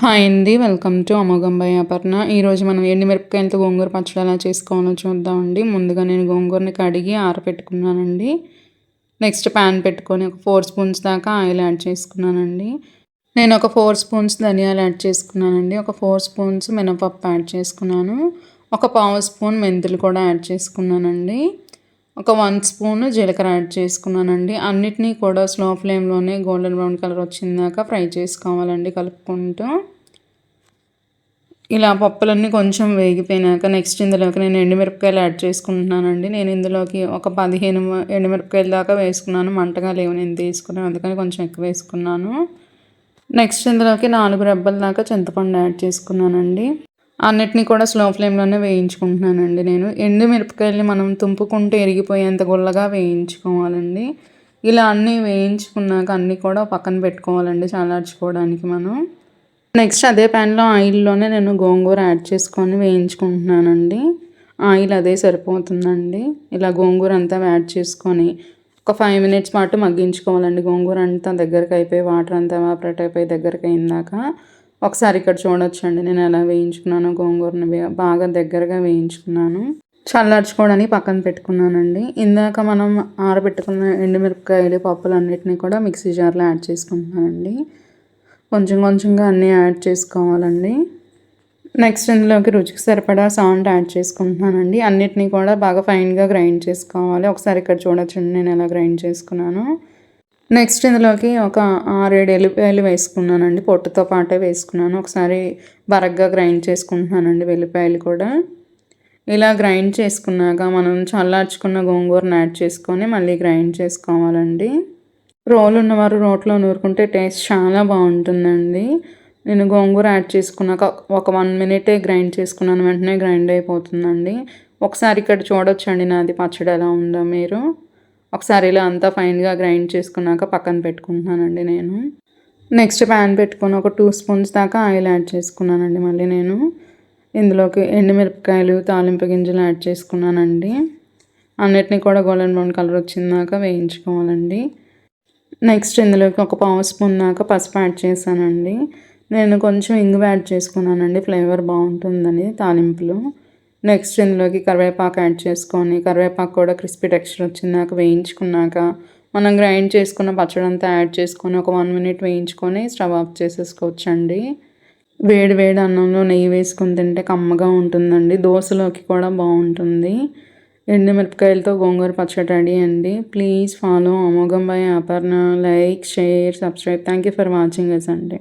Hi అండి welcome to అమోఘంబాయి Aparna. ఈరోజు మనం ఎండి మిరపకాయలతో గోంగూర పచ్చడి ఎలా చేసుకోవాలో చూద్దామండి. ముందుగా నేను గోంగూరని కడిగి ఆరబెట్టుకున్నానండి నెక్స్ట్ ప్యాన్ పెట్టుకొని ఒక ఫోర్ స్పూన్స్ దాకా ఆయిల్ యాడ్ చేసుకున్నానండి. నేను ఒక ఫోర్ స్పూన్స్ ధనియాలు యాడ్ చేసుకున్నానండి. ఒక ఫోర్ స్పూన్స్ మినపప్పు యాడ్ చేసుకున్నాను. ఒక పావు స్పూన్ మెంతులు కూడా యాడ్ చేసుకున్నానండి. ఒక వన్ స్పూన్ జీలకర్ర యాడ్ చేసుకున్నానండి. అన్నిటినీ కూడా స్లో ఫ్లేమ్లోనే గోల్డెన్ బ్రౌన్ కలర్ వచ్చిందాక ఫ్రై చేసుకోవాలండి కలుపుకుంటూ. ఇలా పప్పులన్నీ కొంచెం వేగిపోయినాక నెక్స్ట్ ఇందులోకి నేను ఎండుమిరపకాయలు యాడ్ చేసుకుంటున్నానండి. నేను ఇందులోకి ఒక పదిహేను ఎండుమిరపకాయల దాకా వేసుకున్నాను. మంటగా లేవు నేను తీసుకున్నాను. అందుకని కొంచెం ఎక్కువ వేసుకున్నాను. నెక్స్ట్ ఇందులోకి నాలుగు రెబ్బల దాకా చింతపండు యాడ్ చేసుకున్నానండి. అన్నిటినీ కూడా స్లో ఫ్లేమ్లోనే వేయించుకుంటున్నానండి నేను. ఎండు మిరపకాయల్ని మనం తుంపుకుంటూ ఎరిగిపోయేంత గుల్లగా వేయించుకోవాలండి. ఇలా అన్నీ వేయించుకున్నాక అన్నీ కూడా పక్కన పెట్టుకోవాలండి చల్లార్చుకోవడానికి మనం. నెక్స్ట్ అదే ప్యాన్లో ఆయిల్లోనే నేను గోంగూర యాడ్ చేసుకొని వేయించుకుంటున్నానండి. ఆయిల్ అదే సరిపోతుందండి. ఇలా గోంగూర అంతా యాడ్ చేసుకొని ఒక ఫైవ్ మినిట్స్ పాటు మగ్గించుకోవాలండి. గోంగూర అంతా దగ్గరకు అయిపోయి వాటర్ అంతా వాపరేట్ అయిపోయి దగ్గరకు అయిందాక ఒకసారి ఇక్కడ చూడొచ్చండి. నేను ఎలా వేయించుకున్నాను గోంగూరని బాగా దగ్గరగా వేయించుకున్నాను. చల్లార్చుకోవడానికి పక్కన పెట్టుకున్నానండి. ఇందాక మనం ఆరబెట్టుకున్న ఎండుమిరపకాయలు పప్పులు అన్నిటిని కూడా మిక్సీ జార్లో యాడ్ చేసుకుంటున్నానండి. కొంచెం కొంచెంగా అన్నీ యాడ్ చేసుకోవాలండి. నెక్స్ట్ ఇందులోకి రుచికి సరిపడా సాల్ట్ యాడ్ చేసుకుంటున్నానండి. అన్నిటినీ కూడా బాగా ఫైన్గా గ్రైండ్ చేసుకోవాలి. ఒకసారి ఇక్కడ చూడొచ్చండి. నేను ఎలా గ్రైండ్ చేసుకున్నాను. నెక్స్ట్ ఇందులోకి ఒక ఆరేడు ఎల్లిపాయలు వేసుకున్నానండి. పొట్టుతో పాటే వేసుకున్నాను. ఒకసారి బరగ్గా గ్రైండ్ చేసుకుంటున్నానండి వెల్లిపాయలు కూడా. ఇలా గ్రైండ్ చేసుకున్నాక మనం చల్లార్చుకున్న గోంగూరను యాడ్ చేసుకొని మళ్ళీ గ్రైండ్ చేసుకోవాలండి. రోలు ఉన్నవారు రోట్లో నూరుకుంటే టేస్ట్ చాలా బాగుంటుందండి. నేను గోంగూర యాడ్ చేసుకున్నాక ఒక వన్ మినిటే గ్రైండ్ చేసుకున్నాను. వెంటనే గ్రైండ్ అయిపోతుందండి. ఒకసారి ఇక్కడ చూడొచ్చండి నాది పచ్చడి ఎలా ఉందో మీరు. ఒకసారి ఇలా అంతా ఫైన్గా గ్రైండ్ చేసుకున్నాక పక్కన పెట్టుకుంటున్నానండి నేను. నెక్స్ట్ ప్యాన్ పెట్టుకొని ఒక టూ స్పూన్స్ దాకా ఆయిల్ యాడ్ చేసుకున్నానండి మళ్ళీ నేను. ఇందులోకి ఎండుమిరపకాయలు తాలింపు గింజలు యాడ్ చేసుకున్నానండి. అన్నిటినీ కూడా గోల్డెన్ బ్రౌన్ కలర్ వచ్చిందాక వేయించుకోవాలండి. నెక్స్ట్ ఇందులోకి ఒక పావు స్పూన్ దాకా పసుపు యాడ్ చేశానండి. నేను కొంచెం ఇంగు యాడ్ చేసుకున్నానండి. ఫ్లేవర్ బాగుంటుందని తాలింపులు. నెక్స్ట్ ఇందులోకి కరివేపాకు యాడ్ చేసుకొని కరివేపాకు కూడా క్రిస్పీ టెక్స్చర్ వచ్చిందాక వేయించుకున్నాక మనం గ్రైండ్ చేసుకున్న పచ్చడి అంతా యాడ్ చేసుకొని ఒక వన్ మినిట్ వేయించుకొని స్టవ్ ఆఫ్ చేసేసుకోవచ్చండి. వేడి వేడి అన్నంలో నెయ్యి వేసుకుని తింటే కమ్మగా ఉంటుందండి. దోశలోకి కూడా బాగుంటుంది. ఎండుమిరపకాయలతో గోంగూర పచ్చడి రెడీ అండి. ప్లీజ్ ఫాలో అమోఘం by Aparna. Like share subscribe thank you for watching yes అండి